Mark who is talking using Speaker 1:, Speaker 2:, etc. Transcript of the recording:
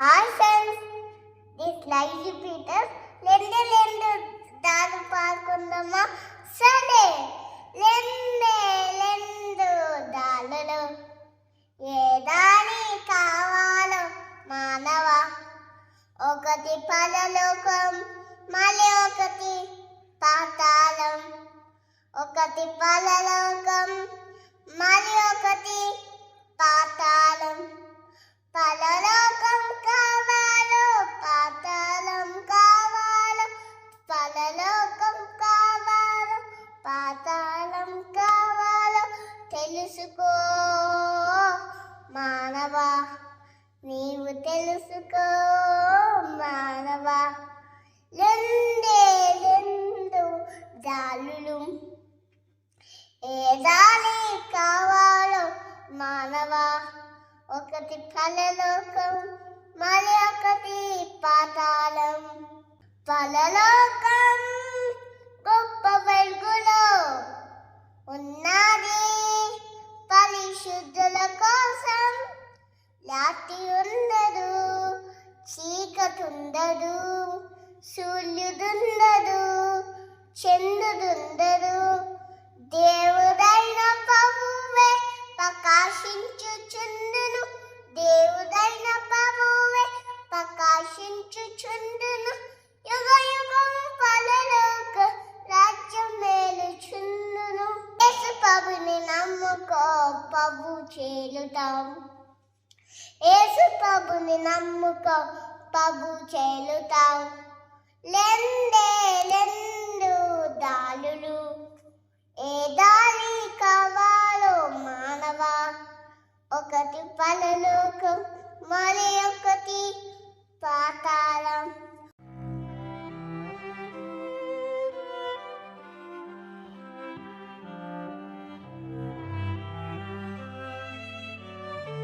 Speaker 1: Hi friends this live Peter రెండు లెండు దాని పాడుకుందామా సరే లెండే లెండు దారులు ఏ దాని కావాలో మానవ ఒకటి పరలోకం మళ్ళీ ఒకటి పాతాళం ఒకటి పరలోకం నీవు తెలుసుకో మానవా? రెండే రెండు దారులు ఏ కావాలో మానవా? ఒకటి ఫలలోకం మరి ఒకటి పాతాళం. ఫలలోకం గొప్ప వెలుగులో ఉన్నది. పరిశుద్ధుల కోసం లాటి ఉండదు చీకటుండదు సూర్యుడుండదు చంద్రుడుండదు. దేవుడైన ప్రభువే ప్రకాశించుచుండును దేవుడైన ప్రభువే ప్రకాశించుచుండును యుగ యుగం పలలోక రాజ్యం మేలుచుండును. యేసు ప్రభుని నమ్ముకో ప్రభు చేలుతాం యేసు ప్రభుని నమ్ముకో ప్రభు చేలుతావు. లెందే లెందు దాలులు. ఏ దారి కావాలో మానవా? ఒకటి పరలోకం మరి ఒకటి